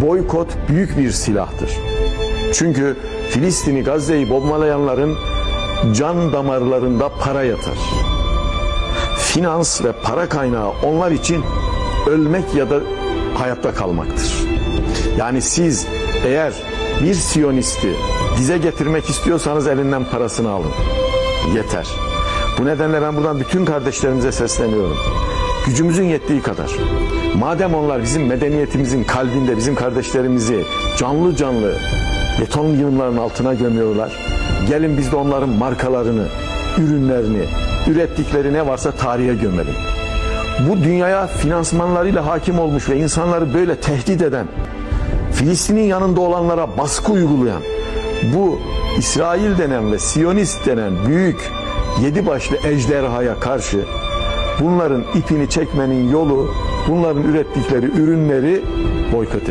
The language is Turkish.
boykot büyük bir silahtır. Çünkü Filistin'i, Gazze'yi bombalayanların can damarlarında para yatar. Finans ve para kaynağı onlar için ölmek ya da hayatta kalmaktır. Yani siz eğer bir Siyonisti dize getirmek istiyorsanız elinden parasını alın. Yeter. Bu nedenle ben buradan bütün kardeşlerimize sesleniyorum. Gücümüzün yettiği kadar. Madem onlar bizim medeniyetimizin kalbinde bizim kardeşlerimizi canlı canlı beton yığınların altına gömüyorlar. Gelin biz de onların markalarını, ürünlerini, ürettikleri ne varsa tarihe gömelim. Bu dünyaya finansmanlarıyla hakim olmuş ve insanları böyle tehdit eden, Filistin'in yanında olanlara baskı uygulayan, bu İsrail denen ve Siyonist denen büyük yedi başlı ejderhaya karşı bunların ipini çekmenin yolu bunların ürettikleri ürünleri boykot etmek.